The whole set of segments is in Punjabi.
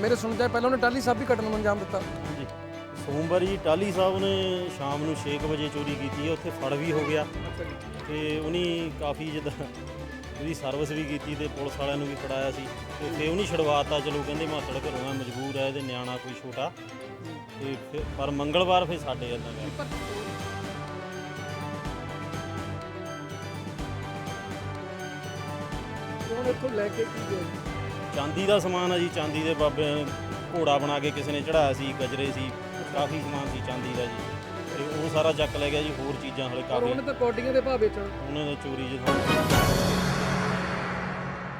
ਮੇਰੇ ਸੁਣ ਚਾਹੇ ਪਹਿਲਾਂ ਉਹਨੇ ਟਾਲੀ ਸਾਹਿਬ ਵੀ ਘਟਨਾ ਨੂੰ ਅੰਜਾਮ ਦਿੱਤਾ। ਜੀ ਸੋਮਵਾਰ ਜੀ ਟਾਲੀ ਸਾਹਿਬ ਨੇ ਸ਼ਾਮ ਨੂੰ 6 ਵਜੇ ਚੋਰੀ ਕੀਤੀ ਹੈ ਉੱਥੇ ਫੜ ਵੀ ਹੋ ਗਿਆ। ਤੇ ਉਹਨੀ ਕਾਫੀ ਜਿੱਦਾਂ ਉਹਦੀ ਸਰਵਿਸ ਵੀ ਕੀਤੀ ਤੇ ਪੁਲਿਸ ਵਾਲਿਆਂ ਨੂੰ ਵੀ ਫੜਾਇਆ ਸੀ। ਤੇ ਉੱਥੇ ਉਹਨੀ ਛਡਵਾਤਾ ਚਲੋ ਕਹਿੰਦੇ ਮਾਤੜ ਘਰੋਂ ਆ ਮਜਬੂਰ ਹੈ ਇਹਦੇ ਨਿਆਣਾ ਕੋਈ ਛੋਟਾ। ਤੇ ਫਿਰ ਪਰ ਮੰਗਲਵਾਰ ਫਿਰ ਸਾਡੇ ਇਦਾਂ ਗਿਆ ਹੁਣ ਇੱਥੋਂ ਲੈ ਕੇ ਕੀ ਗਏ? ਚਾਂਦੀ ਦਾ ਸਮਾਨ ਆ ਜੀ ਚਾਂਦੀ ਦੇ ਬਾਬੇ ਘੋੜਾ ਬਣਾ ਕੇ ਕਿਸੇ ਨੇ ਚੜਾਇਆ ਸੀ ਗਜਰੇ ਸੀ ਕਾਫੀ ਸਮਾਨ ਸੀ ਚਾਂਦੀ ਦਾ ਜੀ। ਤੇ ਉਹ ਸਾਰਾ ਚੱਕ ਲੈ ਗਿਆ ਜੀ ਹੋਰ ਚੀਜ਼ਾਂ ਹਲੇ ਪਰ ਕਾਫੀ ਉਹਨੇ ਤਾਂ ਕੋਟੀਆਂ ਦੇ ਭਾਅ ਵੇਚਣ। ਉਹਨਾਂ ਨੇ ਚੋਰੀ ਜਦੋਂ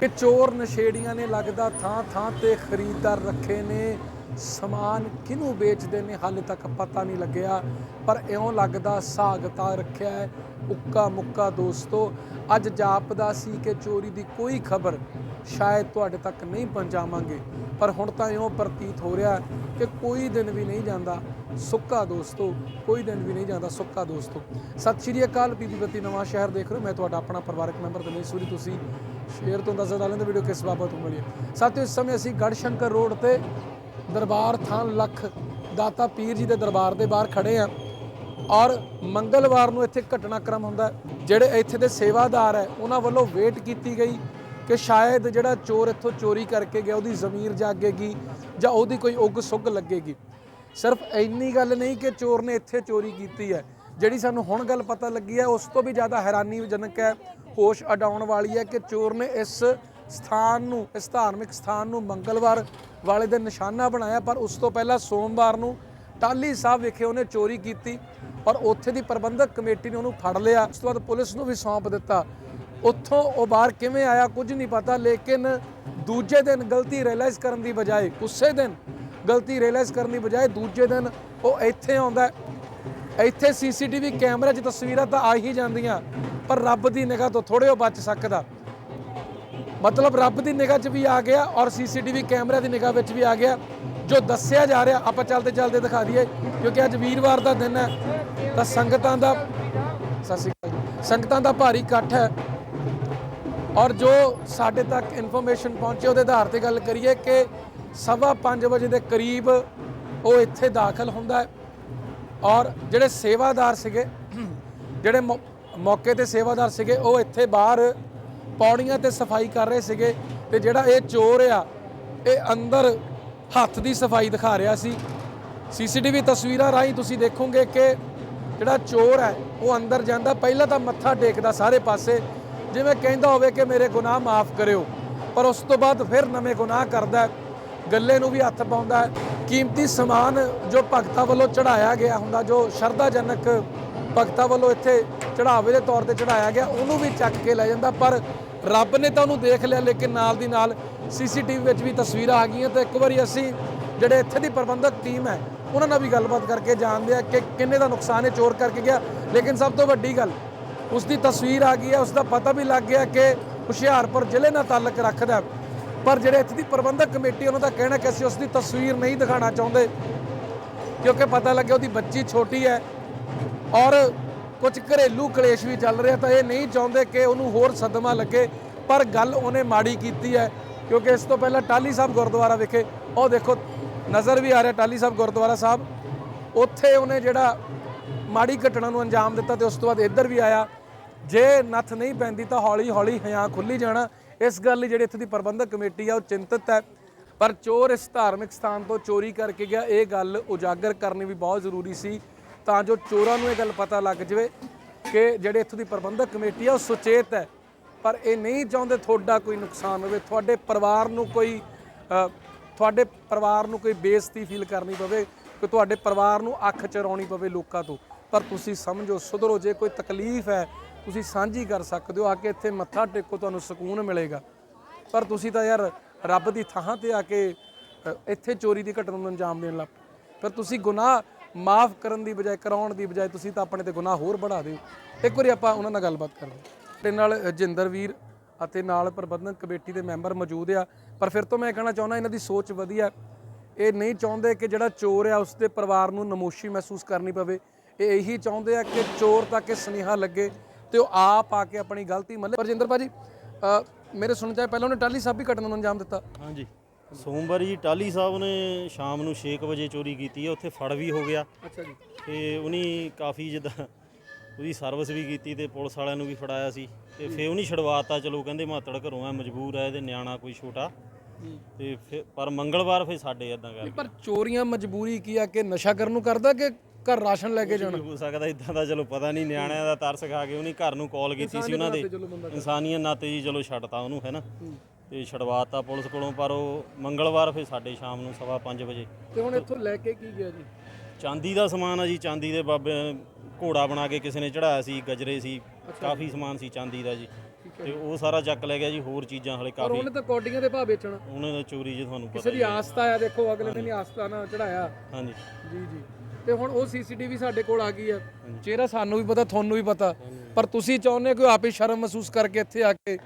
ਕਿ ਚੋਰ ਨਸ਼ੇੜੀਆਂ ਨੇ ਲੱਗਦਾ ਥਾਂ ਥਾਂ ਤੇ ਖਰੀਦਦਾਰ ਰੱਖੇ ਨੇ। ਸਮਾਨ ਕਿਹਨੂੰ ਵੇਚਦੇ ਨੇ ਹਾਲੇ ਤੱਕ ਪਤਾ ਨਹੀਂ ਲੱਗਿਆ। ਪਰ ਇਉਂ ਲੱਗਦਾ ਸਾਗਤਾ ਰੱਖਿਆ ਹੈ। ਉੱਕਾ ਮੁੱਕਾ ਦੋਸਤੋ ਅੱਜ ਜਾਪਦਾ ਸੀ ਕਿ ਚੋਰੀ ਦੀ ਕੋਈ ਖਬਰ ਸ਼ਾਇਦ ਤੁਹਾਡੇ ਤੱਕ ਨਹੀਂ ਪਹੁੰਚਾਵਾਂਗੇ ਪਰ ਹੁਣ ਤਾਂ ਇਉਂ ਪ੍ਰਤੀਤ ਹੋ ਰਿਹਾ ਕਿ ਕੋਈ ਦਿਨ ਵੀ ਨਹੀਂ ਜਾਂਦਾ ਸੁੱਕਾ ਦੋਸਤੋ, ਕੋਈ ਦਿਨ ਵੀ ਨਹੀਂ ਜਾਂਦਾ ਸੁੱਕਾ ਦੋਸਤੋ। ਸਤਿ ਸ਼੍ਰੀ ਅਕਾਲ ਬੀਬੀ ਬੱਤੀ ਨਵਾਂ ਸ਼ਹਿਰ ਦੇਖ ਰਹੇ ਮੈਂ ਤੁਹਾਡਾ ਆਪਣਾ ਪਰਿਵਾਰਕ ਮੈਂਬਰ ਦਨੇਸ਼ ਸੂਰੀ, ਤੁਸੀਂ ਸ਼ੇਅਰ ਤੋਂ ਅੰਦਾਜ਼ਾ ਲਾ ਲੈਂਦੇ ਵੀਡੀਓ ਕਿਸ ਬਾਬਤ ਹੋ ਮਿਲੀ ਹੈ? ਸਾਥੀਓ, ਇਸ ਸਮੇਂ ਅਸੀਂ ਗੜਸ਼ੰਕਰ ਰੋਡ ਤੇ ਦਰਬਾਰ ਥਾਨ ਲੱਖ ਦਾਤਾ ਪੀਰ ਜੀ ਦੇ ਦਰਬਾਰ ਦੇ ਬਾਹਰ ਖੜੇ ਆ ਔਰ ਮੰਗਲਵਾਰ ਨੂੰ ਇੱਥੇ ਘਟਨਾਕ੍ਰਮ ਹੁੰਦਾ ਜਿਹੜੇ ਇੱਥੇ ਦੇ ਸੇਵਾਦਾਰ ਹੈ, ਉਹਨਾਂ ਵੱਲੋਂ ਵੇਟ ਕੀਤੀ ਗਈ ਕਿ ਸ਼ਾਇਦ ਜਿਹੜਾ ਚੋਰ ਇੱਥੋਂ ਚੋਰੀ ਕਰਕੇ ਗਿਆ, ਉਹਦੀ ਜ਼ਮੀਰ ਜਾਗੇਗੀ ਜਾਂ ਉਹਦੀ ਕੋਈ ਉੱਗ ਸੁੱਗ ਲੱਗੇਗੀ। ਸਿਰਫ ਇੰਨੀ ਗੱਲ ਨਹੀਂ ਕਿ ਚੋਰ ਨੇ ਇੱਥੇ ਚੋਰੀ ਕੀਤੀ ਹੈ। ਜਿਹੜੀ ਸਾਨੂੰ ਹੁਣ ਗੱਲ ਪਤਾ ਲੱਗੀ ਹੈ, ਉਸ ਤੋਂ ਵੀ ਜ਼ਿਆਦਾ ਹੈਰਾਨੀਜਨਕ ਹੈ, ਹੋਸ਼ ਅਡਾਉਣ ਵਾਲੀ ਹੈ ਕਿ ਚੋਰ ਨੇ ਇਸ ਸਥਾਨ ਨੂੰ, ਇਸ ਧਾਰਮਿਕ ਸਥਾਨ ਨੂੰ ਮੰਗਲਵਾਰ ਵਾਲੇ ਦਿਨ ਨਿਸ਼ਾਨਾ ਬਣਾਇਆ, ਪਰ ਉਸ ਤੋਂ ਪਹਿਲਾਂ ਸੋਮਵਾਰ ਨੂੰ ਟਾਲੀ ਸਾਹਿਬ ਵਿਖੇ ਉਹਨੇ ਚੋਰੀ ਕੀਤੀ ਔਰ ਉੱਥੇ ਦੀ ਪ੍ਰਬੰਧਕ ਕਮੇਟੀ ਨੇ ਉਹਨੂੰ ਫੜ ਲਿਆ। ਉਸ ਤੋਂ ਬਾਅਦ ਪੁਲਿਸ ਨੂੰ ਵੀ ਸੌਂਪ ਦਿੱਤਾ। ਉੱਥੋਂ ਉਹ ਬਾਹਰ ਕਿਵੇਂ ਆਇਆ ਕੁਝ ਨਹੀਂ ਪਤਾ, ਲੇਕਿਨ ਦੂਜੇ ਦਿਨ ਗਲਤੀ ਰਿਅਲਾਈਜ਼ ਕਰਨ ਦੀ ਬਜਾਏ ਉਸੇ ਦਿਨ ਗਲਤੀ ਰਿਅਲਾਈਜ਼ ਕਰਨ ਦੀ ਬਜਾਏ ਦੂਜੇ ਦਿਨ ਉਹ ਇੱਥੇ ਆਉਂਦਾ ਹੈ। ਇੱਥੇ ਸੀਸੀਟੀਵੀ ਕੈਮਰੇ 'ਚ ਤਸਵੀਰਾਂ ਤਾਂ ਆ ਹੀ ਜਾਂਦੀਆਂ, ਪਰ ਰੱਬ ਦੀ ਨਿਗਾਹ ਤੋਂ ਥੋੜੇ ਉਹ ਬਚ ਸਕਦਾ। ਮਤਲਬ ਰੱਬ ਦੀ ਨਿਗਾਹ 'ਚ ਵੀ ਆ ਗਿਆ ਔਰ ਸੀਸੀਟੀਵੀ ਕੈਮਰੇ ਦੀ ਨਿਗਾਹ ਵਿੱਚ ਵੀ ਆ ਗਿਆ। ਜੋ ਦੱਸਿਆ ਜਾ ਰਿਹਾ, ਆਪਾਂ ਚੱਲਦੇ ਚੱਲਦੇ ਦਿਖਾ ਦਈਏ, ਕਿਉਂਕਿ ਅੱਜ ਵੀਰਵਾਰ ਦਾ ਦਿਨ ਹੈ, ਤਾਂ ਸੰਗਤਾਂ ਦਾ ਸਤਿ ਸ਼੍ਰੀ ਅਕਾਲ ਸੰਗਤਾਂ ਦਾ ਭਾਰੀ ਇਕੱਠ ਹੈ। ਔਰ ਜੋ ਸਾਡੇ ਤੱਕ ਇਨਫੋਰਮੇਸ਼ਨ ਪਹੁੰਚੇ, ਉਹਦੇ ਆਧਾਰ ਤੇ ਗੱਲ ਕਰੀਏ ਕਿ ਸਵਾ 5 ਵਜੇ ਦੇ ਕਰੀਬ ਉਹ ਇੱਥੇ ਦਾਖਲ ਹੁੰਦਾ ਹੈ। ਔਰ ਜਿਹੜੇ ਸੇਵਾਦਾਰ ਸੀਗੇ, ਜਿਹੜੇ ਮੌ- ਮੌਕੇ ਤੇ ਸੇਵਾਦਾਰ ਸੀਗੇ, ਉਹ ਇੱਥੇ ਬਾਹਰ ਪੌੜੀਆਂ ਤੇ ਸਫ਼ਾਈ ਕਰ ਰਹੇ ਸੀਗੇ ਤੇ ਜਿਹੜਾ ਇਹ ਚੋਰ ਆ, ਇਹ ਅੰਦਰ ਹੱਥ ਦੀ ਸਫ਼ਾਈ ਦਿਖਾ ਰਿਹਾ ਸੀ। ਸੀਸੀਟੀਵੀ ਤਸਵੀਰਾਂ ਰਾਹੀਂ ਤੁਸੀਂ ਦੇਖੋਗੇ ਕਿ ਜਿਹੜਾ ਚੋਰ ਹੈ, ਉਹ ਅੰਦਰ ਜਾਂਦਾ। ਪਹਿਲਾਂ ਤਾਂ ਮੱਥਾ ਟੇਕਦਾ ਸਾਰੇ ਪਾਸੇ। ਜਿਵੇਂ ਕਹਿੰਦਾ ਹੋਵੇ ਕਿ ਮੇਰੇ ਗੁਨਾਹ ਮਾਫ ਕਰਿਓ, ਪਰ ਉਸ ਤੋਂ ਬਾਅਦ ਫਿਰ ਨਵੇਂ ਗੁਨਾਹ ਕਰਦਾ ਗੱਲੇ ਨੂੰ ਵੀ ਹੱਥ ਪਾਉਂਦਾ ਹੈ। ਕੀਮਤੀ ਸਮਾਨ ਜੋ ਭਗਤਾਂ ਵੱਲੋਂ ਚੜਾਇਆ ਗਿਆ ਹੁੰਦਾ, ਜੋ ਸ਼ਰਧਾਜਨਕ ਭਗਤਾਂ ਵੱਲੋਂ ਇੱਥੇ ਚੜਾਵੇ ਦੇ ਤੌਰ ਤੇ ਚੜਾਇਆ ਗਿਆ, ਉਹਨੂੰ ਵੀ ਚੱਕ ਕੇ ਲੈ ਜਾਂਦਾ। ਪਰ ਰੱਬ ਨੇ ਤਾਂ ਉਹਨੂੰ ਦੇਖ ਲਿਆ, ਲੇਕਿਨ ਨਾਲ ਦੀ ਨਾਲ ਸੀਸੀਟੀਵੀ ਵਿੱਚ ਵੀ ਤਸਵੀਰਾਂ ਆ ਗਈਆਂ। ਤੇ ਇੱਕ ਵਾਰੀ ਅਸੀਂ ਜਿਹੜੇ ਇੱਥੇ ਦੀ ਪ੍ਰਬੰਧਕ ਟੀਮ ਹੈ, ਉਹਨਾਂ ਨਾਲ ਵੀ ਗੱਲਬਾਤ ਕਰਕੇ ਜਾਣਦੇ ਆ ਕਿ ਕਿੰਨੇ ਦਾ ਨੁਕਸਾਨ ਇਹ ਚੋਰ ਕਰਕੇ ਗਿਆ। ਲੇਕਿਨ ਸਭ ਤੋਂ ਵੱਡੀ ਗੱਲ ਉਸ ਦੀ ਤਸਵੀਰ ਆ ਗਈ ਹੈ ਉਸ ਦਾ ਪਤਾ ਵੀ ਲੱਗ ਗਿਆ ਕਿ ਹੁਸ਼ਿਆਰਪੁਰ ਜ਼ਿਲ੍ਹੇ ਨਾਲ ਤਾਲਕ ਰੱਖਦਾ ਪਰ ਜਿਹੜੇ ਇੱਥੇ ਦੀ ਪ੍ਰਬੰਧਕ ਕਮੇਟੀ, ਉਹਨਾਂ ਦਾ ਕਹਿਣਾ ਕਿ ਅਸੀਂ ਉਸ ਦੀ ਤਸਵੀਰ ਨਹੀਂ ਦਿਖਾਣਾ ਚਾਹੁੰਦੇ, ਕਿਉਂਕਿ ਪਤਾ ਲੱਗਿਆ ਉਹਦੀ ਬੱਚੀ ਛੋਟੀ ਹੈ ਔਰ ਕੁਝ ਘਰੇਲੂ ਕਲੇਸ਼ ਵੀ ਚੱਲ ਰਿਹਾ, ਤਾਂ ਇਹ ਨਹੀਂ ਚਾਹੁੰਦੇ ਕਿ ਉਹਨੂੰ ਹੋਰ ਸਦਮਾ ਲੱਗੇ। ਪਰ ਗੱਲ ਉਹਨੇ ਮਾੜੀ ਕੀਤੀ ਹੈ, ਕਿਉਂਕਿ ਇਸ ਤੋਂ ਪਹਿਲਾਂ ਟਾਲੀ ਸਾਹਿਬ ਗੁਰਦੁਆਰਾ ਵਿਖੇ, ਉਹ ਦੇਖੋ ਨਜ਼ਰ ਵੀ ਆ ਰਿਹਾ ਟਾਲੀ ਸਾਹਿਬ ਗੁਰਦੁਆਰਾ ਸਾਹਿਬ। ਉੱਥੇ ਉਹਨੇ ਜਿਹੜਾ ਮਾੜੀ ਘਟਨਾ ਨੂੰ ਅੰਜਾਮ ਦਿੱਤਾ ਤੇ ਉਸ ਤੋਂ ਬਾਅਦ ਇੱਧਰ ਵੀ ਆਇਆ। ਜੇ ਨੱਥ ਨਹੀਂ ਪੈਂਦੀ ਤਾਂ ਹੌਲੀ ਹੌਲੀ ਹਿਆਂ ਖੁੱਲੀ ਜਾਣਾ। ਇਸ ਗੱਲ ਲਈ ਜਿਹੜੀ ਇੱਥੇ ਦੀ ਪ੍ਰਬੰਧਕ ਕਮੇਟੀ ਆ, ਉਹ ਚਿੰਤਤ ਹੈ। ਪਰ ਚੋਰ ਇਸ ਧਾਰਮਿਕ ਸਥਾਨ ਤੋਂ ਚੋਰੀ ਕਰਕੇ ਗਿਆ। ਇਹ ਗੱਲ ਉਜਾਗਰ ਕਰਨੀ ਵੀ ਬਹੁਤ ਜ਼ਰੂਰੀ ਸੀ, ਤਾਂ ਜੋ ਚੋਰਾਂ ਨੂੰ ਇਹ ਗੱਲ ਪਤਾ ਲੱਗ ਜਾਵੇ ਕਿ ਜਿਹੜੇ ਇੱਥੋਂ ਦੀ ਪ੍ਰਬੰਧਕ ਕਮੇਟੀ ਆ, ਉਹ ਸੁਚੇਤ ਹੈ। ਪਰ ਇਹ ਨਹੀਂ ਚਾਹੁੰਦੇ ਤੁਹਾਡਾ ਕੋਈ ਨੁਕਸਾਨ ਹੋਵੇ। ਤੁਹਾਡੇ ਪਰਿਵਾਰ ਨੂੰ ਕੋਈ ਤੁਹਾਡੇ ਪਰਿਵਾਰ ਨੂੰ ਕੋਈ ਬੇਇੱਜ਼ਤੀ ਫੀਲ ਕਰਨੀ ਪਵੇ, ਕਿ ਤੁਹਾਡੇ ਪਰਿਵਾਰ ਨੂੰ ਅੱਖ ਚਰਾਉਣੀ ਪਵੇ ਲੋਕਾਂ ਤੋਂ। ਪਰ ਤੁਸੀਂ ਸਮਝੋ, ਸੁਧਰੋ, ਜੇ ਕੋਈ ਤਕਲੀਫ ਹੈ, ਤੁਸੀਂ ਸਾਂਝੀ ਕਰ ਸਕਦੇ ਹੋ, ਆ ਕੇ ਇੱਥੇ ਮੱਥਾ ਟੇਕੋ, ਤੁਹਾਨੂੰ ਸਕੂਨ ਮਿਲੇਗਾ। ਪਰ ਤੁਸੀਂ ਤਾਂ ਯਾਰ ਰੱਬ ਦੀ ਥਾਂ ਤੇ ਆ ਕੇ ਇੱਥੇ ਚੋਰੀ ਦੀ ਘਟਨਾ ਨੂੰ ਅੰਜਾਮ ਦੇਣ ਲੱਗ ਪਰ ਤੁਸੀਂ ਗੁਨਾਹ ਮਾਫ ਕਰਨ ਦੀ ਬਜਾਏ, ਕਰਾਉਣ ਦੀ ਬਜਾਏ, ਤੁਸੀਂ ਤਾਂ ਆਪਣੇ ਤੇ ਗੁਨਾਹ ਹੋਰ ਵਧਾ ਦਿਓ। ਇੱਕ ਵਾਰੀ ਆਪਾਂ ਉਹਨਾਂ ਨਾਲ ਗੱਲਬਾਤ ਕਰਦੇ ਹਾਂ। ਤੇ ਨਾਲ ਜਿੰਦਰ ਵੀਰ ਅਤੇ ਨਾਲ ਪ੍ਰਬੰਧਕ ਕਮੇਟੀ ਦੇ ਮੈਂਬਰ ਮੌਜੂਦ ਆ। ਪਰ ਫਿਰ ਤੋਂ ਮੈਂ ਕਹਿਣਾ ਚਾਹੁੰਦਾ, ਇਹਨਾਂ ਦੀ ਸੋਚ ਵਧੀਆ। ਇਹ ਨਹੀਂ ਚਾਹੁੰਦੇ ਕਿ ਜਿਹੜਾ ਚੋਰ ਆ ਉਸ ਦੇ ਪਰਿਵਾਰ ਨੂੰ ਨਮੋਸ਼ੀ ਮਹਿਸੂਸ ਕਰਨੀ ਪਵੇ। ਇਹ ਇਹੀ ਚਾਹੁੰਦੇ ਆ ਕਿ ਚੋਰ ਤੱਕ ਇਹ ਸੁਨੇਹਾ ਲੱਗੇ ਤੇ ਉਹ ਆਪ ਆ ਕੇ ਆਪਣੀ ਗਲਤੀ ਮੰਨੇ। ਪਰਜਿੰਦਰ ਭਾਜੀ ਮੇਰੇ ਸੁਣ ਚਾਹੇ ਪਹਿਲਾਂ ਉਹਨੇ ਟਾਲੀ ਸਾਹਿਬ ਵੀ ਘਟਨਾ ਨੂੰ ਅੰਜਾਮ ਦਿੱਤਾ। ਹਾਂਜੀ। ਸੋਮਵਾਰ ਜੀ ਟਾਲੀ ਸਾਹਿਬ ਨੇ ਸ਼ਾਮ ਨੂੰ 6 ਵਜੇ ਚੋਰੀ ਕੀਤੀ ਹੈ ਉੱਥੇ ਫੜ ਵੀ ਹੋ ਗਿਆ। ਅੱਛਾ ਜੀ। ਤੇ ਉਹਨੀ ਕਾਫੀ ਜਿੱਦਾਂ ਉਹਦੀ ਸਰਵਿਸ ਵੀ ਕੀਤੀ ਤੇ ਪੁਲਿਸ ਵਾਲਿਆਂ ਨੂੰ ਵੀ ਫੜਾਇਆ ਸੀ। ਤੇ ਫੇ ਉਹਨੀ ਛਡਵਾਤਾ ਚਲੋ ਕਹਿੰਦੇ ਮਾਤੜ ਘਰੋਂ ਆ ਮਜਬੂਰ ਆ ਇਹਦੇ ਨਿਆਣਾ ਕੋਈ ਛੋਟਾ। ਤੇ ਫਿਰ ਪਰ ਮੰਗਲਵਾਰ ਫੇ ਸਾਡੇ ਇਦਾਂ ਕਰ ਪਰ ਚੋਰੀਆਂ ਮਜਬੂਰੀ ਕੀ ਆ ਕਿ ਨਸ਼ਾ ਕਰਨ ਨੂੰ ਕਰਦਾ ਕਿ ਘਰ ਰਾਸ਼ਨ ਲੈ ਕੇ ਜਾਣਾ। ਹੋ ਸਕਦਾ ਇਦਾਂ ਦਾ ਚਲੋ ਪਤਾ ਨਹੀਂ ਨਿਆਣਿਆਂ ਦਾ ਤਰਸ ਖਾ ਕੇ ਉਹਨੇ ਘਰ ਨੂੰ ਕਾਲ ਕੀਤੀ ਸੀ ਉਹਨਾਂ ਦੇ ਇਨਸਾਨੀਅਤ ਨਾਤੇ ਜੀ ਚਲੋ ਛੱਡਤਾ ਉਹਨੂੰ ਹੈ ਨਾ? ਤੇ ਛਡਵਾਤਾ ਪੁਲਿਸ ਕੋਲੋਂ ਪਰ ਉਹ ਮੰਗਲਵਾਰ ਫੇ ਸਾਡੇ ਸ਼ਾਮ ਨੂੰ ਸਵਾ ਪੰਜ ਵਜੇ। ਤੇ ਹੁਣ ਇੱਥੋਂ ਲੈ ਕੇ ਕੀ ਗਿਆ ਜੀ? ਚਾਂਦੀ ਦਾ ਸਮਾਨ ਆ ਜੀ ਚਾਂਦੀ ਦੇ ਬਾਬੇ ਘੋੜਾ ਬਣਾ ਕੇ ਕਿਸੇ ਨੇ ਚੜਾਇਆ ਸੀ ਗਜਰੇ ਸੀ ਕਾਫੀ ਸਮਾਨ ਸੀ ਚਾਂਦੀ ਦਾ ਜੀ। ਤੇ ਉਹ ਸਾਰਾ ਚੱਕ ਲੈ ਗਿਆ ਜੀ ਹੋਰ ਚੀਜ਼ਾਂ ਹਲੇ ਪਰ ਕਾਫੀ। ਉਹਨੇ ਤਾਂ ਕੋਡੀਆਂ ਦੇ ਭਾਅ ਵੇਚਣਾ। ਉਹਨਾਂ ਦਾ ਚੋਰੀ ਜੀ ਤੁਹਾਨੂੰ ਕਿਸੇ ਪਤਾ ਦੀ ਹੈ। ਆਸਤਾ ਆ ਦੇਖੋ ਅਗਲੇ ਦਿਨ ਹੀ ਆਸਤਾ ਨਾ ਚੜਾਇਆ ਹਾਂਜੀ। ਜੀ ਜੀ। ਤੇ ਹੁਣ ਉਹ ਸੀਸੀਟੀਵੀ ਸਾਡੇ ਕੋਲ ਆ ਗਈ ਆ। ਚਿਹਰਾ ਸਾਨੂੰ ਵੀ ਪਤਾ ਤੁਹਾਨੂੰ ਵੀ ਪਤਾ। ਪਰ ਤੁਸੀਂ ਚਾਹੁੰਦੇ ਕਿ ਉਹ ਆਪੇ ਸ਼ਰਮ ਮਹਿਸੂਸ ਕਰਕੇ ਇੱਥੇ ਆ ਕੇ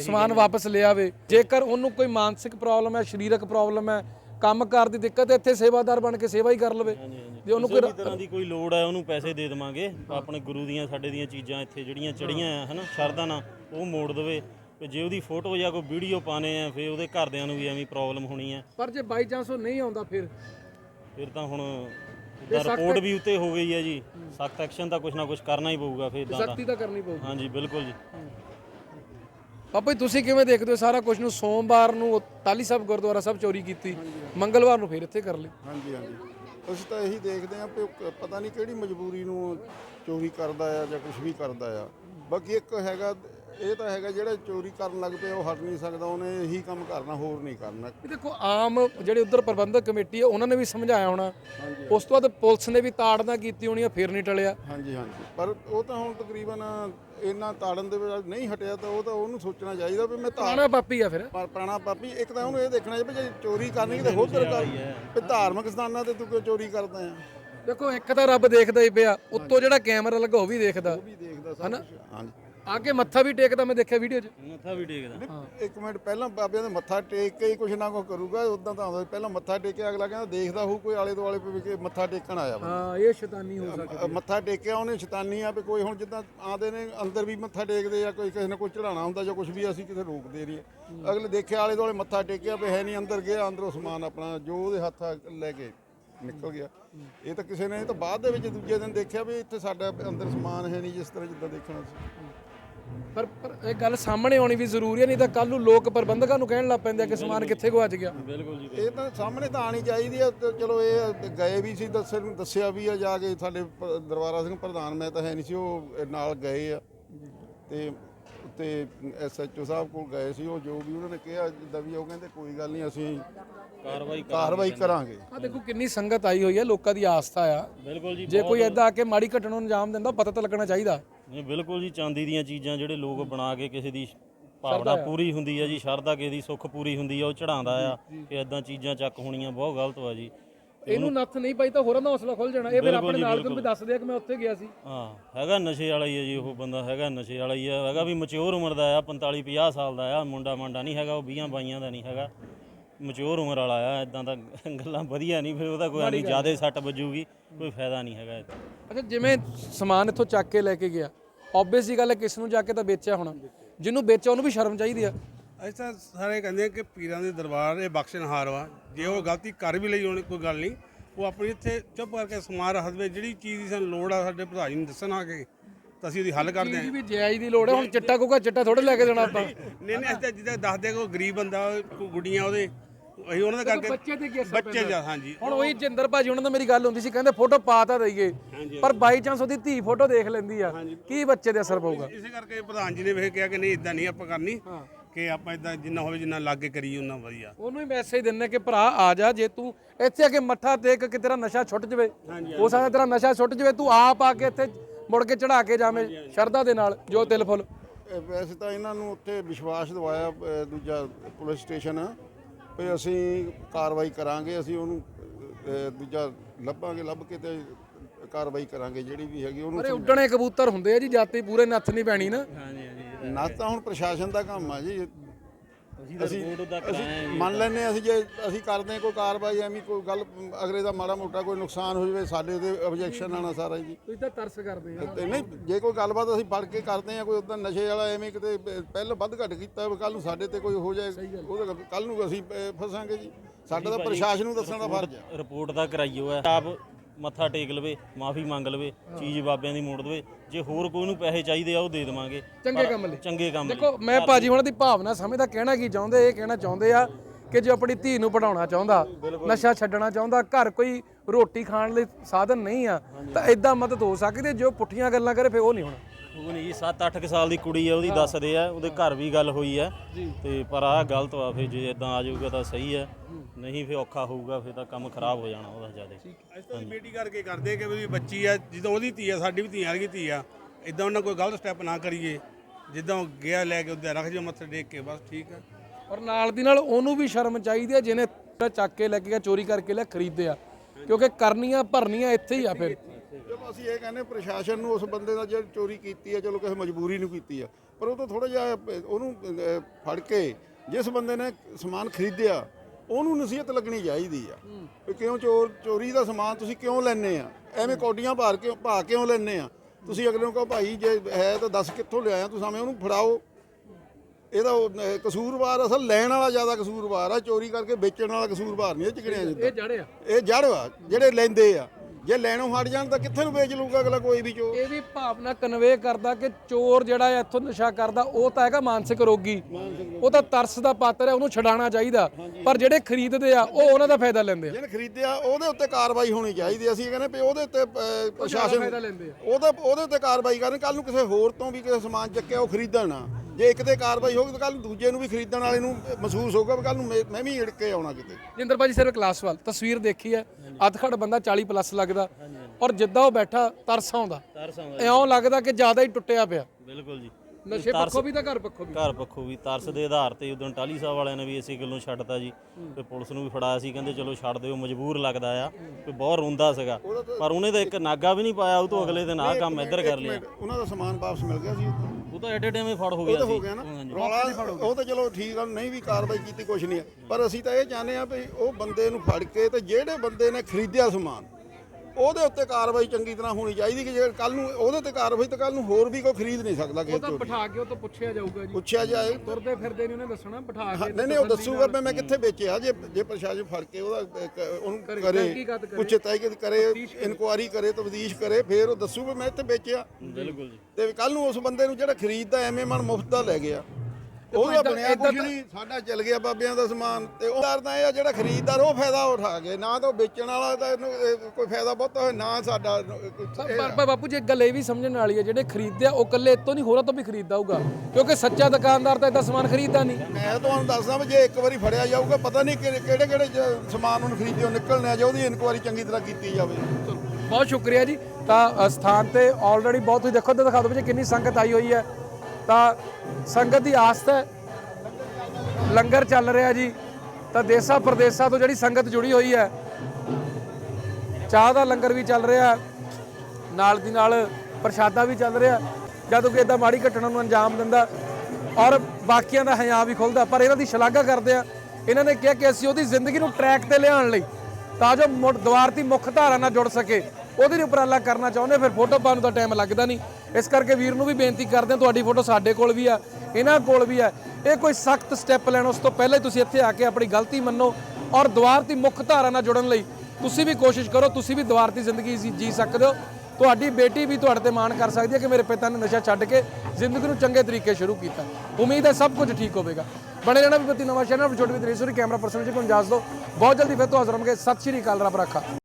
ਸਮਾਨ ਵਾਪਸ ਲੈ ਆਵੇ। ਜੇਕਰ ਉਹਨੂੰ ਕੋਈ ਮਾਨਸਿਕ ਪ੍ਰੋਬਲਮ ਹੈ ਸਰੀਰਕ ਪ੍ਰੋਬਲਮ ਹੈ ਕੰਮ ਕਾਰ ਦੀ ਦਿੱਕਤ ਹੈ ਇੱਥੇ ਸੇਵਾਦਾਰ ਬਣ ਕੇ ਸੇਵਾ ਹੀ ਕਰ ਲਵੇ। ਜੇ ਉਹਨੂੰ ਕੋਈ ਤਰ੍ਹਾਂ ਦੀ ਕੋਈ ਲੋੜ ਹੈ ਉਹਨੂੰ ਪੈਸੇ ਦੇ ਦੇਵਾਂਗੇ। ਆਪਣੇ ਗੁਰੂ ਦੀਆਂ ਸਾਡੇ ਦੀਆਂ ਚੀਜ਼ਾਂ ਇੱਥੇ ਜਿਹੜੀਆਂ ਚੜੀਆਂ ਆ ਹਨਾ ਸ਼ਰਧਾ ਨਾਲ ਉਹ ਮੋੜ ਦੇਵੇ। ਤੇ ਜੇ ਉਹਦੀ ਫੋਟੋ ਜਾਂ ਕੋਈ ਵੀਡੀਓ ਪਾਣੇ ਆ ਫਿਰ ਉਹਦੇ ਘਰਦਿਆਂ ਨੂੰ ਵੀ ਐਵੇਂ ਪ੍ਰੋਬਲਮ ਹੋਣੀ ਆ। ਪਰ ਜੇ ਬਾਈ ਚਾਂਸ ਉਹ ਨਹੀਂ ਆਉਂਦਾ ਫਿਰ? ਫਿਰ ਤਾਂ ਹੁਣ ਰਿਪੋਰਟ ਵੀ ਉੱਤੇ ਹੋ ਗਈ ਹੈ ਜੀ। ਸਖਤ ਐਕਸ਼ਨ ਤਾਂ ਕੁਝ ਨਾ ਕੁਝ ਕਰਨਾ ਹੀ ਪਊਗਾ ਫਿਰ ਦਾ ਸਖਤੀ ਤਾਂ ਕਰਨੀ ਪਊਗੀ। ਹਾਂਜੀ ਬਿਲਕੁਲ ਜੀ। ਪਾਪਾ ਜੀ ਤੁਸੀਂ ਕਿਵੇਂ ਦੇਖਦੇ ਹੋ ਸਾਰਾ ਕੁਝ ਨੂੰ? ਸੋਮਵਾਰ ਨੂੰ ਉਹ ਸਾਹਿਬ ਗੁਰਦੁਆਰਾ ਸਾਹਿਬ ਚੋਰੀ ਕੀਤੀ। ਮੰਗਲਵਾਰ ਨੂੰ ਫਿਰ ਇੱਥੇ ਕਰ ਲਈ। ਹਾਂਜੀ ਹਾਂਜੀ। ਅਸੀਂ ਤਾਂ ਇਹੀ ਦੇਖਦੇ ਉਹ ਕ- ਪਤਾ ਨਹੀਂ ਕਿਹੜੀ ਮਜਬੂਰੀ ਨੂੰ ਚੋਰੀ ਕਰਦਾ ਆ ਜਾਂ ਕੁਝ ਵੀ ਕਰਦਾ ਆ। ਬਾਕੀ ਇੱਕ ਹੈਗਾ ਇਹ ਤਾਂ ਹੈਗਾ ਜਿਹੜਾ ਚੋਰੀ ਕਰਨ ਲੱਗ ਪਿਆ ਉਹ ਹਟ ਨਹੀਂ ਸਕਦਾ ਉਹਨੇ ਇਹੀ ਕੰਮ ਕਰਨਾ ਹੋਰ ਨਹੀਂ ਕਰਨਾ। ਇਹ ਦੇਖੋ ਆਮ ਜਿਹੜੇ ਉਧਰ ਪ੍ਰਬੰਧਕ ਕਮੇਟੀ ਹੈ ਉਹਨਾਂ ਨੇ ਵੀ ਸਮਝਾਇਆ ਹੋਣਾ। ਉਸ ਤੋਂ ਬਾਅਦ ਪੁਲਿਸ ਨੇ ਵੀ ਤਾੜਨਾ ਕੀਤੀ ਹੋਣੀ ਆ ਫਿਰ ਨਹੀਂ ਟਲਿਆ। ਹਾਂਜੀ ਹਾਂਜੀ। ਪਰ ਉਹ ਤਾਂ ਹੁਣ ਤਕਰੀਬਨ ਇੰਨਾ ਤਾੜਨ ਦੇ ਵਿੱਚ ਨਹੀਂ ਹਟਿਆ ਤਾਂ ਉਹ ਤਾਂ ਉਹਨੂੰ ਸੋਚਣਾ ਚਾਹੀਦਾ ਵੀ ਮੈਂ ਤਾੜ ਪੁਰਾਣਾ ਪਾਪੀ ਆ ਫਿਰ। ਪਰ ਪੁਰਾਣਾ ਪਾਪੀ ਇੱਕ ਤਾਂ ਉਹਨੂੰ ਇਹ ਦੇਖਣਾ ਚਾਹੀਦਾ ਵੀ ਜੇ ਚੋਰੀ ਕਰਨੀ ਤੇ ਹੋਰ ਕਰ ਵੀ ਧਾਰਮਿਕ ਸਥਾਨਾਂ ਤੇ ਤੂੰ ਕਿਉਂ ਚੋਰੀ ਕਰਦਾ ਆ? ਦੇਖੋ ਇੱਕ ਤਾਂ ਰੱਬ ਦੇਖਦਾ ਹੀ ਪਿਆ ਉੱਤੋਂ ਜਿਹੜਾ ਕੈਮਰਾ ਲੱਗਾ ਉਹ ਵੀ ਦੇਖਦਾ। ਉਹ ਵੀ ਦੇਖਦਾ ਸਭ ਕੁਝ ਹਾਂਜੀ। ਆ ਕੇ ਮੱਥਾ ਵੀ ਟੇਕਦਾ ਮੈਂ ਦੇਖਿਆ ਵੀਡੀਓ 'ਚ। ਮੱਥਾ ਵੀ ਟੇਕਦਾ। ਇੱਕ ਮਿੰਟ ਪਹਿਲਾਂ ਬਾਬਿਆਂ ਦੇ ਮੱਥਾ ਟੇਕ ਕੇ ਹੀ ਕੁਛ ਨਾ ਕੁਛ ਕਰੂਗਾ ਉਦਾਂ ਤਾਂ ਆਉਂਦਾ ਸੀ। ਪਹਿਲਾਂ ਮੱਥਾ ਟੇਕਿਆ ਅਗਲਾ ਕਹਿੰਦਾ ਦੇਖਦਾ ਹੋਊ ਕੋਈ ਆਲੇ ਦੁਆਲੇ ਪੇ ਵੀ ਕਿ ਮੱਥਾ ਟੇਕਣ ਆਇਆ ਵਾ ਹਾਂ ਇਹ ਸ਼ੈਤਾਨੀ ਹੋ ਸਕਦੀ ਅ, ਮੱਥਾ ਟੇਕਿਆ ਉਹਨੇ ਸ਼ੈਤਾਨੀ ਆ ਵੀ ਕੋਈ ਹੁਣ ਜਿੱਦਾਂ ਆਦੇ ਨੇ ਅੰਦਰ ਵੀ ਮੱਥਾ ਟੇਕਦੇ ਆ ਕੋਈ ਕਿਸੇ ਨੇ ਕੋਈ ਚੜਾਣਾ ਹੁੰਦਾ ਜਾਂ ਕੁਝ ਵੀ ਅਸੀਂ ਕਿਤੇ ਰੋਕਦੇ ਨਹੀਂ ਅਗਲੇ ਦੇਖਿਆ ਆਲੇ ਦੁਆਲੇ ਮੱਥਾ ਟੇਕਿਆ ਵੀ ਹੈ ਨਹੀਂ ਅੰਦਰ ਗਿਆ ਅੰਦਰੋਂ ਸਮਾਨ ਆਪਣਾ ਜੋ ਉਹਦੇ ਹੱਥ ਆ ਲੈ ਕੇ ਨਿਕਲ ਗਿਆ। ਇਹ ਤਾਂ ਕਿਸੇ ਨੇ ਇਹ ਤਾਂ ਬਾਅਦ ਦੇ ਵਿੱਚ ਦੂਜੇ ਦਿਨ ਦੇਖਿਆ ਵੀ ਇੱਥੇ ਸਾਡਾ ਅੰਦਰ ਸਮਾਨ ਹੈ ਨਹੀਂ ਜਿਸ ਤਰ੍ਹਾਂ ਜਿੱਦਾਂ ਦੇਖਣਾ ਸੀ। ਪਰ ਪਰ ਇਹ ਗੱਲ ਸਾਹਮਣੇ ਆਉਣੀ ਵੀ ਜ਼ਰੂਰੀ ਹੈ ਨਹੀਂ ਤਾਂ ਕੱਲ ਨੂੰ ਲੋਕ ਪ੍ਰਬੰਧਕਾਂ ਨੂੰ ਕਹਿਣ ਲੱਗ ਪੈਂਦੇ ਆ ਕਿ ਸਮਾਨ ਕਿੱਥੇ ਗੁਆਚ ਗਿਆ। ਬਿਲਕੁਲ ਜੀ ਇਹ ਤਾਂ ਸਾਹਮਣੇ ਤਾਂ ਆਣੀ ਚਾਹੀਦੀ ਆ ਤੇ ਚਲੋ ਇਹ ਗਏ ਵੀ ਸੀ ਦੱਸਣ ਦੱਸਿਆ ਵੀ ਆ ਜਾ ਕੇ ਸਾਡੇ ਪ- ਦਰਬਾਰਾ ਸਿੰਘ ਪ੍ਰਧਾਨ ਮੈਂ ਤਾਂ ਹੈ ਨਹੀਂ ਸੀ ਉਹ ਨਾਲ ਗਏ ਆ। ਤੇ ਤੇ ਐਸਐਚਓ ਸਾਹਿਬ ਕੋਲ ਗਏ ਸੀ ਉਹ ਜੋ ਵੀ ਉਹਨਾਂ ਨੇ ਕਿਹਾ ਜਿੱਦਾਂ ਵੀ ਉਹ ਕਹਿੰਦੇ ਕੋਈ ਗੱਲ ਨਹੀਂ ਅਸੀਂ ਕਾਰਵਾਈ ਕਰ ਕਾਰਵਾਈ ਕਰਾਂਗੇ। ਆ ਦੇਖੋ ਕਿੰਨੀ ਸੰਗਤ ਆਈ ਹੋਈ ਹੈ ਲੋਕਾਂ ਦੀ ਆਸਥਾ ਆ। ਬਿਲਕੁਲ ਜੀ ਜੇ ਕੋਈ ਐਦਾਂ ਆ ਕੇ ਮਾੜੀ ਘਟਨਾ ਨੂੰ ਅੰਜਾਮ ਦਿੰਦਾ ਪਤਾ ਤਾਂ ਲੱਗਣਾ ਚਾਹੀਦਾ। ਨਹੀਂ ਬਿਲਕੁਲ ਜੀ ਚਾਂਦੀ ਦੀਆਂ ਚੀਜ਼ਾਂ ਜਿਹੜੇ ਲੋਕ ਬਣਾ ਕੇ ਕਿਸੇ ਦੀ ਭਾਵਨਾ ਪੂਰੀ ਹੁੰਦੀ ਆ ਜੀ ਸ਼ਰਧਾ ਕਿਸੇ ਦੀ ਸੁੱਖ ਪੂਰੀ ਹੁੰਦੀ ਆ ਉਹ ਚੜਾਉਂਦਾ ਆ ਕਿ ਇਦਾਂ ਚੀਜ਼ਾਂ ਚੱਕ ਹੋਣੀਆਂ ਬਹੁਤ ਗਲਤ ਵਾ ਜੀ। ਇਹਨੂੰ ਨੱਥ ਨਹੀਂ ਪਾਈ ਤਾਂ ਹੋਰਾਂ ਦਾ ਹੌਸਲਾ ਖੁੱਲ ਜਾਣਾ। ਇਹ ਫਿਰ ਆਪਣੇ ਨਾਲ ਕੋਈ ਵੀ ਦੱਸਦੇ ਆ ਕਿ ਮੈਂ ਉੱਥੇ ਗਿਆ ਸੀ। ਹਾਂ ਹੈਗਾ ਨਸ਼ੇ ਵਾਲਾ ਹੀ ਆ ਜੀ ਉਹ ਬੰਦਾ ਹੈਗਾ ਨਸ਼ੇ ਵਾਲਾ ਹੀ ਆ। ਹੈਗਾ ਵੀ ਮਚਿਓਰ ਉਮਰ ਦਾ ਆ 45 50 ਸਾਲ ਦਾ ਆ ਮੁੰਡਾ ਮੰਡਾ ਨਹੀਂ ਹੈਗਾ ਉਹ 20 ਬਾਈਆਂ ਦਾ ਨਹੀਂ ਹੈਗਾ। ਮਚਿਓਰ ਉਮਰ ਵਾਲਾ ਆ ਇਦਾਂ ਤਾਂ ਗੱਲਾਂ ਵਧੀਆ ਨਹੀਂ ਫਿਰ ਉਹਦਾ ਕੋਈ ਨਹੀਂ ਜ਼ਿਆਦਾ ਸੱਟ ਵੱਜੂਗੀ ਕੋਈ ਫਾਇਦਾ ਨਹੀਂ ਹੈਗਾ ਇਹਦਾ। ਅੱਛਾ ਜਿਵੇਂ ਸਮਾਨ ਇੱਥੋਂ ਚੱਕ ਕੇ ਲੈ ਕੇ ਗਿਆ ਆਬਵੀਅਸ ਹੀ ਗੱਲ ਹੈ ਕਿਸ ਨੂੰ ਜਾ ਕੇ ਤਾਂ ਵੇਚਿਆ ਹੋਣਾ ਜਿਹਨੂੰ ਵੇਚਿਆ ਉਹਨੂੰ ਵੀ ਸ਼ਰਮ ਚਾਹੀਦੀ ਆ। ਅਸੀਂ ਤਾਂ ਸਾਰੇ ਕਹਿੰਦੇ ਆ ਕਿ ਪੀਰਾਂ ਦੇ ਦਰਬਾਰ ਇਹ ਬਖਸ਼ਣਹਾਰ ਵਾ ਜੇ ਉਹ ਗਲਤੀ ਕਰ ਵੀ ਲਈ ਹੋਣੀ ਕੋਈ ਗੱਲ ਨਹੀਂ ਉਹ ਆਪਣੀ ਇੱਥੇ ਚੁੱਪ ਕਰਕੇ ਸਮਾਨ ਰੱਖ ਦੇਵੇ ਜਿਹੜੀ ਚੀਜ਼ ਦੀ ਸਾਨੂੰ ਲੋੜ ਆ ਸਾਡੇ ਭਰਾ ਜੀ ਨੂੰ ਦੱਸਣ ਆ ਕੇ ਤਾਂ ਅਸੀਂ ਉਹਦੀ ਹੱਲ ਕਰਦੇ ਹਾਂ ਜੀ ਵੀ ਜਾਇਜ਼ ਦੀ ਲੋੜ ਹੈ ਹੁਣ ਚਿੱਟਾ ਕੋਕਾ ਚਿੱਟਾ ਥੋੜੇ ਲੈ ਕੇ ਦੇਣਾ ਆਪਾਂ। ਨਹੀਂ ਨਹੀਂ ਅਸੀਂ ਤਾਂ ਜਿੱਦਾਂ ਦੱਸਦੇ ਆ ਕਿ ਉਹ ਗਰੀਬ ਬੰਦਾ ਕੋਈ ਗੁੱਡੀਆਂ ਉਹਦੇ ਅਸੀਂ ਉਹਨਾਂ ਦਾ ਕਰਕੇ ਬੱਚੇ ਤੇ ਕੀ ਅਸਰ ਬੱਚੇ ਜਾ ਹਾਂਜੀ। ਹੁਣ ਉਹੀ ਜਿੰਦਰ ਭਾਜੀ ਉਹਨਾਂ ਨਾਲ ਮੇਰੀ ਗੱਲ ਹੁੰਦੀ ਸੀ ਕਹਿੰਦੇ ਫੋਟੋ ਪਾ ਤਾਂ ਦਈਏ ਪਰ ਬਾਈ ਚਾਂਸ ਉਹਦੀ ਧੀ ਫੋਟੋ ਦੇਖ ਲੈਂਦੀ ਆ। ਕੀ ਬੱਚੇ ਦੇ ਅਸਰ ਪਊਗਾ? ਇਸੇ ਕਰਕੇ ਪ੍ਰਧਾਨ ਜੀ ਨੇ ਵੇਖ ਕਿਹਾ ਕਿ ਨਹੀਂ ਇਦਾਂ ਨਹੀਂ ਆਪਾਂ ਕਰਨੀ ਕਿ ਆਪਾਂ ਇਦਾਂ ਜਿੰਨਾ ਹੋਵੇ ਜਿੰਨਾ ਲਾਗੇ ਕਰੀਏ ਉਹਨਾਂ ਵਧੀਆ। ਉਹਨੂੰ ਹੀ ਮੈਸੇਜ ਦਿੰਨੇ ਕਿ ਭਰਾ ਆ ਜਾ ਜੇ ਤੂੰ ਇੱਥੇ ਆ ਕੇ ਮੱਥਾ ਟੇਕ ਕਿ ਤੇਰਾ ਨਸ਼ਾ ਛੁੱਟ ਜਵੇ ਹੋ ਸਕਦਾ ਤੇਰਾ ਨਸ਼ਾ ਛੁੱਟ ਜਵੇ ਤੂੰ ਆਪ ਆ ਕੇ ਇੱਥੇ ਮੁੜ ਕੇ ਚੜਾ ਕੇ ਜਾਵੇਂ ਸ਼ਰਧਾ ਦੇ ਨਾਲ ਜੋ ਤਿਲ ਫੁੱਲ। ਇਹ ਵੈਸੇ ਤਾਂ ਇਹਨਾਂ ਨੂੰ ਉੱਥੇ ਵਿਸ਼ਵਾਸ ਦਿਵਾਇਆ ਦੂਜਾ ਪੁਲਿਸ ਸਟੇਸ਼ਨ। ਵੀ ਅਸੀਂ ਕਾਰਵਾਈ ਕਰਾਂਗੇ ਅਸੀਂ ਉਹਨੂੰ ਦੂਜਾ ਲੱਭਾਂਗੇ ਲੱਭ ਕੇ ਤੇ ਕਾਰਵਾਈ ਕਰਾਂਗੇ ਜਿਹੜੀ ਵੀ ਹੈਗੀ ਉਹਨੂੰ ਅਰੇ ਉੱਡਣੇ ਕਬੂਤਰ ਹੁੰਦੇ ਆ ਜੀ ਜਾਤੀ ਪੂਰੇ ਨੱਥ ਨਹੀਂ ਪੈਣੀ ਨਾ। ਹਾਂਜੀ ਹਾਂਜੀ। ਨਾ ਤਾਂ ਹੁਣ ਪ੍ਰਸ਼ਾਸਨ ਦਾ ਕੰਮ ਆ ਜੀ ਅਸੀਂ ਅਸੀਂ ਹੀ ਮੰਨ ਹਾਂ ਅਸੀਂ ਜੇ ਅਸੀਂ ਕਰਦੇ ਹਾਂ ਕੋਈ ਕਾਰਵਾਈ ਐਵੇਂ ਕੋਈ ਗੱਲ ਅਗਲੇ ਦਾ ਮਾੜਾ ਮੋਟਾ ਕੋਈ ਨੁਕਸਾਨ ਹੋ ਜਾਵੇ ਸਾਡੇ ਤੇ ਆਬਜੈਕਸ਼ਨ ਆਣਾ ਸਾਰਾ ਜੀ। ਤੁਸੀਂ ਤਾਂ ਤਰਸ ਕਰਦੇ ਆ। ਤੇ ਨਹੀਂ ਜੇ ਕੋਈ ਗੱਲਬਾਤ ਅਸੀਂ ਫੜ ਕੇ ਕਰਦੇ ਹਾਂ ਕੋਈ ਉਦਾਂ ਨਸ਼ੇ ਵਾਲਾ ਐਵੇਂ ਕਿਤੇ ਪਹਿਲਾਂ ਵੱਧ ਘੱਟ ਕੀਤਾ ਕੱਲ ਨੂੰ ਸਾਡੇ ਤੇ ਕੋਈ ਹੋ ਜਾਏ ਉਹਦਾ ਕੱਲ ਨੂੰ ਅਸੀਂ ਫਸਾਂਗੇ ਜੀ। ਸਾਡਾ ਤਾਂ ਪ੍ਰਸ਼ਾਸਨ ਨੂੰ ਦੱਸਣ ਦਾ ਫਰਜ਼ ਹੈ ਰਿਪੋਰਟ ਦਾ ਕਰਾਈਓ ਹੈ ਆਪ ਮੱਥਾ ਟੇਕ ਲਵੇ ਮਾਫੀ ਮੰਗ ਲਵੇ ਚੀਜ਼ ਬਾਬਿਆਂ ਦੀ ਮੋੜ ਦੇਵੇ ਜੇ ਹੋਰ ਕੋਈ ਨੂੰ ਪੈਸੇ ਚਾਹੀਦੇ ਆ ਉਹ ਦੇ ਦੇਵਾਂਗੇ ਚੰਗੇ ਕੰਮ ਲਈ। ਚੰਗੇ ਕੰਮ ਲਈ ਦੇਖੋ ਮੈਂ ਭਾਜੀ ਉਹਨਾਂ ਦੀ ਭਾਵਨਾ ਸਮਝਦਾ ਕਹਿਣਾ ਕੀ ਚਾਹੁੰਦੇ ਇਹ ਕਹਿਣਾ ਚਾਹੁੰਦੇ ਆ ਕਿ ਜੇ ਆਪਣੀ ਧੀ ਨੂੰ ਪੜਾਉਣਾ ਚਾਹੁੰਦਾ ਨਸ਼ਾ ਛੱਡਣਾ ਚਾਹੁੰਦਾ ਘਰ ਕੋਈ ਰੋਟੀ ਖਾਣ ਲਈ ਸਾਧਨ ਨਹੀਂ ਆ ਤਾਂ ਇਦਾਂ ਮਦਦ ਹੋ ਸਕਦੀ। ਜੋ ਪੁੱਠੀਆਂ ਗੱਲਾਂ ਕਰੇ ਫੇ ਉਹ ਨਹੀਂ ਹੋਣਾ ਉਹ ਨਹੀਂ ਜੀ 7-8 ਸਾਲ ਦੀ ਕੁੜੀ ਆ ਉਹਦੀ ਦੱਸਦੇ ਆ ਉਹਦੇ ਘਰ ਵੀ ਗੱਲ ਹੋਈ ਆ। ਤੇ ਪਰ ਆਹ ਗਲਤ ਵਾ ਫਿਰ ਜੇ ਇਦਾਂ ਆ ਜਾਊਗਾ ਤਾਂ ਸਹੀ ਆ। ਨਹੀਂ ਫਿਰ ਔਖਾ ਹੋਊਗਾ ਫਿਰ ਤਾਂ ਕੰਮ ਖਰਾਬ ਹੋ ਜਾਣਾ ਉਹਦਾ ਜ਼ਿਆਦਾ। ਅਸੀਂ ਤਾਂ ਬੇਟੀ ਕਰਕੇ ਕਰਦੇ ਕਿ ਵੀ ਬੱਚੀ ਆ ਜਦੋਂ ਉਹਦੀ ਧੀ ਆ ਸਾਡੀ ਵੀ ਧੀਆਂ ਵਰਗੀ ਧੀ ਆ ਇਦਾਂ ਉਹਨਾਂ ਕੋਈ ਗਲਤ ਸਟੈਪ ਨਾ ਕਰੀਏ। ਜਿੱਦਾਂ ਉਹ ਗਿਆ ਲੈ ਕੇ ਉੱਤੇ ਰੱਖ ਜਾ ਮੱਥੇ ਟੇਕ ਕੇ ਬਸ ਠੀਕ ਆ। ਔਰ ਨਾਲ ਦੀ ਨਾਲ ਉਹਨੂੰ ਵੀ ਸ਼ਰਮ ਚਾਹੀਦੀ ਹੈ ਜਿਹਨੇ ਚੱਕ ਕੇ ਲੈ ਕੇ ਗਿਆ ਚੋਰੀ ਕਰਕੇ ਲੈ ਖਰੀਦਿਆ। ਕਿਉਂਕਿ ਕਰਨੀਆਂ ਭਰਨੀਆਂ ਇੱਥੇ ਹੀ ਆ ਫਿਰ। ਚਲੋ ਅਸੀਂ ਇਹ ਕਹਿੰਦੇ ਪ੍ਰਸ਼ਾਸਨ ਨੂੰ ਉਸ ਬੰਦੇ ਦਾ ਜਿਹੜੀ ਚੋਰੀ ਕੀਤੀ ਹੈ ਚਲੋ ਕਿਸੇ ਮਜਬੂਰੀ ਨੂੰ ਕੀਤੀ ਆ। ਪਰ ਉਹ ਤਾਂ ਥੋੜਾ ਜਿਹਾ ਉਹਨੂੰ ਫੜ ਕੇ ਜਿਸ ਬੰਦੇ ਨੇ ਸਮਾਨ ਖਰੀਦਿਆ ਉਹਨੂੰ ਨਸੀਹਤ ਲੱਗਣੀ ਚਾਹੀਦੀ ਆ। ਵੀ ਕਿਉਂ ਚੋਰ ਚੋਰੀ ਦਾ ਸਮਾਨ ਤੁਸੀਂ ਕਿਉਂ ਲੈਣੇ ਆ? ਐਵੇਂ ਕੋਡੀਆਂ ਭਾਰ ਕੇ ਭਾ ਕਿਉਂ ਲੈਣੇ ਆ? ਤੁਸੀਂ ਅਗਲੇ ਨੂੰ ਕਹੋ ਭਾਈ ਜੇ ਹੈ ਤਾਂ ਦੱਸ ਕਿੱਥੋਂ ਲਿਆਇਆ ਤੂੰ ਸਾਵੇਂ ਉਹਨੂੰ ਫੜਾਓ। ਇਹਦਾ ਕਸੂਰਵਾਰ ਅਸਲ ਲੈਣ ਵਾਲਾ ਜ਼ਿਆਦਾ ਕਸੂਰਵਾਰ ਆ ਚੋਰੀ ਕਰਕੇ ਵੇਚਣ ਵਾਲਾ ਕਸੂਰਵਾਰ ਨਹੀਂ ਇਹ ਚ ਗਿਣਿਆ ਜਾਂਦਾ ਇਹ ਜੜਿਆ ਇਹ ਜੜ ਜਿਹੜੇ ਲੈਂਦੇ ਆ। ਜੇ ਲੈਣੋਂ ਹਟ ਜਾਣ ਤਾਂ ਕਿੱਥੇ ਨੂੰ ਵੇਚ ਲੂਗਾ ਅਗਲਾ ਕੋਈ ਵੀ ਚੋਰ? ਇਹ ਵੀ ਭਾਵਨਾ ਕਨਵੇ ਕਰਦਾ ਕਿ ਚੋਰ ਜਿਹੜਾ ਹੈ ਇੱਥੋਂ ਨਸ਼ਾ ਕਰਦਾ ਉਹ ਤਾਂ ਹੈਗਾ ਮਾਨਸਿਕ ਰੋਗੀ। ਉਹ ਤਾਂ ਤਰਸ ਦਾ ਪਾਤਰ ਹੈ ਉਹਨੂੰ ਛਡਾਣਾ ਚਾਹੀਦਾ। ਪਰ ਜਿਹੜੇ ਖਰੀਦਦੇ ਆ ਉਹ ਉਹਨਾਂ ਦਾ ਫਾਇਦਾ ਲੈਂਦੇ ਆ। ਜਿਹਨੇ ਖਰੀਦਿਆ ਉਹਦੇ ਉੱਤੇ ਕਾਰਵਾਈ ਹੋਣੀ ਚਾਹੀਦੀ। ਅਸੀਂ ਕਹਿੰਦੇ ਵੀ ਉਹਦੇ ਉੱਤੇ ਅਹ, ਪ੍ਰਸ਼ਾਸਨ ਲੈਂਦੇ ਆ। ਉਹਦਾ ਉਹਦੇ ਉੱਤੇ ਕਾਰਵਾਈ ਕਰਨ। ਕੱਲ ਨੂੰ ਕਿਸੇ ਹੋਰ ਤੋਂ ਵੀ ਕਿਸੇ ਸਮਾਨ ਚੱਕਿਆ ਉਹ ਖਰੀਦਣ ਨਾ ਜੇ ਇੱਕ ਤੇ ਕਾਰਵਾਈ ਹੋਊਗੀ ਤਾਂ ਕੱਲ ਨੂੰ ਦੂਜੇ ਨੂੰ ਵੀ ਖਰੀਦਣ ਵਾਲੇ ਨੂੰ ਮਹਿਸੂਸ ਹੋਊਗਾ ਵੀ ਕੱਲ ਨੂੰ ਮੈਂ- ਮੈਂ ਵੀ ਹਿੜ ਕੇ ਆਉਣਾ ਕਿਤੇ। ਜਿੰਦਰ ਭਾਜੀ ਸਿਰਫ ਕਲਾਸਵਾਲ ਤਸਵੀਰ ਦੇਖੀ ਹੈ। ਅਧਖੜ ਬੰਦਾ 40 ਪਲੱਸ ਲੱਗਦਾ। ਔਰ ਜਿੱਦਾਂ ਉਹ ਬੈਠਾ ਤਰਸ ਆਉਂਦਾ। ਤਰਸ ਆਉਂਦਾ ਇਉਂ ਲੱਗਦਾ ਕਿ ਜ਼ਿਆਦਾ ਹੀ ਟੁੱਟਿਆ ਪਿਆ। ਬਿਲਕੁਲ ਜੀ। ਨਸ਼ੇ ਪੱਖੋਂ ਵੀ ਤਾਂ ਘਰ ਪੱਖੋਂ ਵੀ। ਘਰ ਪੱਖੋਂ ਵੀ। ਤਰਸ ਦੇ ਆਧਾਰ ਤੇ ਉਦੋਂ ਟਾਲੀ ਸਾਹਿਬ ਵਾਲਿਆਂ ਨੇ ਵੀ ਇਸੇ ਗੱਲੋਂ ਛੱਡਤਾ ਜੀ। ਤੇ ਪੁਲਿਸ ਨੂੰ ਵੀ ਫੜਾਇਆ ਸੀ। ਕਹਿੰਦੇ ਚਲੋ ਛੱਡ ਦਿਓ ਮਜਬੂਰ ਲੱਗਦਾ ਆ। ਕਿ ਬਹੁਤ ਰੋਂਦਾ ਸੀਗਾ। ਪਰ ਉਹਨੇ ਤਾਂ ਇੱਕ ਨਾਗਾ ਵੀ ਨਹੀਂ ਪਾਇਆ ਉਹ ਤੋਂ ਅਗਲੇ ਦਿਨ ਆਹ ਕੰਮ ਇੱਧਰ ਕਰ ਲਿਆ। ਉਹਨਾਂ ਦਾ ਸਮਾਨ ਵਾਪਸ ਮਿਲ ਗਿਆ ਸੀ। ਉਹ ਤਾਂ ਐਡੇ ਟਾਈਮੇ ਫੜ ਹੋ ਉਹ ਗਿਆ ਤਾਂ ਸੀ ਹੋ ਗਿਆ ਨਾ। ਰੌਲਾ ਉਹ ਤਾਂ ਚਲੋ ਠੀਕ ਆ ਨਹੀਂ ਵੀ ਕਾਰਵਾਈ ਕੀਤੀ ਕੁਛ ਨਹੀਂ ਹੈ। ਪਰ ਅਸੀਂ ਤਾਂ ਇਹ ਚਾਹੁੰਦੇ ਆ ਵੀ ਉਹ ਬੰਦੇ ਨੂੰ ਫੜ ਕੇ ਤੇ ਜਿਹੜੇ ਬੰਦੇ ਨੇ ਖਰੀਦਿਆ ਸਮਾਨ ਉਹਦੇ ਉੱਤੇ ਕਾਰਵਾਈ ਚੰਗੀ ਤਰ੍ਹਾਂ ਹੋਣੀ ਚਾਹੀਦੀ ਕਿ ਜੇ ਕੱਲ ਨੂੰ ਉਹਦੇ ਤੇ ਕਾਰਵਾਈ ਤਾਂ ਕੱਲ ਨੂੰ ਹੋਰ ਵੀ ਕੋਈ ਖਰੀਦ ਨਹੀਂ ਸਕਦਾ ਕਿਸੇ ਉਹ ਤਾਂ ਬਿਠਾ ਕੇ ਉਹ ਤੋਂ ਪੁੱਛਿਆ ਜਾਊਗਾ ਜੀ। ਪੁੱਛਿਆ ਜਾਏ। ਤੁਰਦੇ ਫਿਰਦੇ ਨਹੀਂ ਉਹਨੇ ਦੱਸਣਾ ਬਿਠਾ ਕੇ ਨਹੀਂ ਨਹੀਂ ਉਹ ਦੱਸੂਗਾ ਵੀ ਮੈਂ ਕਿੱਥੇ ਵੇਚਿਆ? ਜੇ ਜੇ ਪ੍ਰਸ਼ਾਸਨ ਫੜ ਕੇ ਉਹਦਾ ਇੱਕ ਉਹਨੂੰ ਕਰੇ ਤਹਿਕੀਕਾਤ ਕਰੇ। ਪੁੱਛੇ ਤਹਿਕੀਕਾਤ ਕਰੇ ਇਨਕੁਆਰੀ ਕਰੇ ਤਫਤੀਸ਼ ਕਰੇ ਫਿਰ ਉਹ ਦੱਸੂ ਵੀ ਮੈਂ ਇੱਥੇ ਵੇਚਿਆ। ਬਿਲਕੁਲ ਜੀ। ਤੇ ਕੱਲ ਨੂੰ ਉਸ ਬੰਦੇ ਨੂੰ ਜਿਹੜਾ ਖਰੀਦਦਾ ਐਵੇਂ ਮਨ ਮੁਫਤ ਦਾ ਲੈ ਗਿਆ। ਉਹਦਾ ਬਣਿਆ ਕੁਝ ਨਹੀਂ ਸਾਡਾ ਚੱਲ ਗਿਆ ਬਾਬਿਆਂ ਦਾ ਸਮਾਨ ਤੇ ਉਹ ਡਰਦਾ ਇਹ ਆ ਜਿਹੜਾ ਖਰੀਦਦਾਰ ਉਹ ਫਾਇਦਾ ਉਠਾ ਕੇ ਨਾ ਤਾਂ ਵੇਚਣ ਵਾਲਾ ਦਾ ਇਹਨੂੰ ਇਹ ਕੋਈ ਫਾਇਦਾ ਬਹੁਤਾ ਹੋਏ ਨਾ ਸਾਡਾ ਪਰ ਪਰ ਬਾਪੂ ਜੀ ਇੱਕ ਗੱਲ ਇਹ ਵੀ ਸਮਝਣ ਵਾਲੀ ਹੈ ਜਿਹੜੇ ਖਰੀਦਦੇ ਆ ਉਹ ਇਕੱਲੇ ਇੱਥੋਂ ਨਹੀਂ ਹੋਰਾਂ ਤੋਂ ਵੀ ਖਰੀਦਦਾ ਹੋਊਗਾ ਕਿਉਂਕਿ ਸੱਚਾ ਦੁਕਾਨਦਾਰ ਤਾਂ ਇਦਾਂ ਸਮਾਨ ਖਰੀਦਦਾ ਨਹੀਂ। ਮੈਂ ਤੁਹਾਨੂੰ ਦੱਸਦਾ ਵੀ ਜੇ ਇੱਕ ਵਾਰੀ ਫੜਿਆ ਜਾਊਗਾ ਪਤਾ ਨਹੀਂ ਕਿਹੜੇ ਕਿਹੜੇ ਸਮਾਨ ਉਹਨੂੰ ਖਰੀਦਿਓ ਨਿਕਲਣਾ ਜੇ ਉਹਦੀ ਇਨਕੁਆਰੀ ਚੰਗੀ ਤਰ੍ਹਾਂ ਕੀਤੀ ਜਾਵੇ। ਬਹੁਤ ਸ਼ੁਕਰੀਆ ਜੀ। ਤਾਂ ਸਥਾਨ ਤੇ ਆਲਰੇਡੀ ਬਹੁਤ ਤੁਸੀਂ ਦੇਖੋ ਤੇ ਦਿਖਾ ਦਿਓ ਵੀ ਕਿੰਨੀ ਸੰਗਤ ਆਈ ਹੋਈ ਹੈ। ਤਾਂ ਸੰਗਤ ਦੀ ਆਸਥਾ ਹੈ ਲੰਗਰ ਚੱਲ ਰਿਹਾ ਜੀ। ਤਾਂ ਦੇਸਾਂ ਪ੍ਰਦੇਸਾਂ ਤੋਂ ਜਿਹੜੀ ਸੰਗਤ ਜੁੜੀ ਹੋਈ ਹੈ, ਚਾਹ ਦਾ ਲੰਗਰ ਵੀ ਚੱਲ ਰਿਹਾ, ਨਾਲ ਦੀ ਨਾਲ ਪ੍ਰਸ਼ਾਦਾ ਵੀ ਚੱਲ ਰਿਹਾ, ਜਦੋਂ ਕਿ ਇਦਾਂ ਮਾੜੀ ਘਟਨਾ ਨੂੰ ਅੰਜਾਮ ਦਿੰਦਾ ਔਰ ਬਾਕੀਆਂ ਦਾ ਹਿਆ ਵੀ ਖੁੱਲਦਾ। ਪਰ ਇਹਨਾਂ ਦੀ ਸ਼ਲਾਘਾ ਕਰਦੇ ਆ ਇਹਨਾਂ ਨੇ ਕਿਹਾ ਕਿ ਅਸੀਂ ਉਹਦੀ ਜ਼ਿੰਦਗੀ ਨੂੰ ਟਰੈਕ ਤੇ ਲਿਆਉਣ ਲਈ ਤਾਂ ਜੋ ਮੁੜ ਦੁਆਰ ਦੀ ਮੁੱਖ ਧਾਰਾ ਨਾਲ ਜੁੜ ਸਕੇ। ਉਹਦੇ ਲਈ ਉਪਰਾਲਾ ਕਰਨਾ ਚਾਹੁੰਦੇ, ਫਿਰ ਫੋਟੋ ਪਾਉਣ ਦਾ ਟਾਈਮ ਲੱਗਦਾ ਨਹੀਂ ਇਸ ਕਰਕੇ ਵੀਰ ਨੂੰ ਵੀ ਬੇਨਤੀ ਕਰਦੇ ਹਾਂ, ਤੁਹਾਡੀ ਫੋਟੋ ਸਾਡੇ ਕੋਲ ਵੀ ਆ, ਇਹਨਾਂ ਕੋਲ ਵੀ ਆ। ਇਹ ਕੋਈ ਸਖਤ ਸਟੈਪ ਲੈਣ, ਉਸ ਤੋਂ ਪਹਿਲਾਂ ਹੀ ਤੁਸੀਂ ਇੱਥੇ ਆ ਕੇ ਆਪਣੀ ਗਲਤੀ ਮੰਨੋ ਔਰ ਦੁਆਰ ਦੀ ਮੁੱਖ ਧਾਰਾ ਨਾਲ ਜੁੜਨ ਲਈ ਤੁਸੀਂ ਵੀ ਕੋਸ਼ਿਸ਼ ਕਰੋ, ਤੁਸੀਂ ਵੀ ਦੁਆਰ ਦੀ ਜ਼ਿੰਦਗੀ ਜੀ- ਸਕਦੇ ਹੋ। ਤੁਹਾਡੀ ਬੇਟੀ ਵੀ ਤੁਹਾਡੇ ਤੇ ਮਾਣ ਕਰ ਸਕਦੀ ਹੈ ਕਿ ਮੇਰੇ ਪਿਤਾ ਨੇ ਨਸ਼ਾ ਛੱਡ ਕੇ ਜ਼ਿੰਦਗੀ ਨੂੰ ਚੰਗੇ ਤਰੀਕੇ ਸ਼ੁਰੂ ਕੀਤਾ। ਉਮੀਦ ਹੈ ਸਭ ਕੁਝ ਠੀਕ ਹੋਵੇਗਾ। ਬਣੇ ਰਹਿਣਾ ਵਿਪਤੀ ਨਵਾਂ ਚੈਨਲ ਛੋਟੇ ਵੀ ਤਰੀਸੂਰੀ ਕੈਮਰਾ ਪਰਸਨ ਜੀ ਨੂੰ ਇਜਾਜ਼ਤ ਦਿਓ ਬਹੁਤ ਜਲਦੀ ਫਿਰ ਤੋਂ ਹਾਜ਼ਰ ਹੋਵਾਂਗੇ। ਸਤਿ ਸ਼੍ਰੀ ਅਕਾਲ, ਰੱਬ ਰੱਖਾ।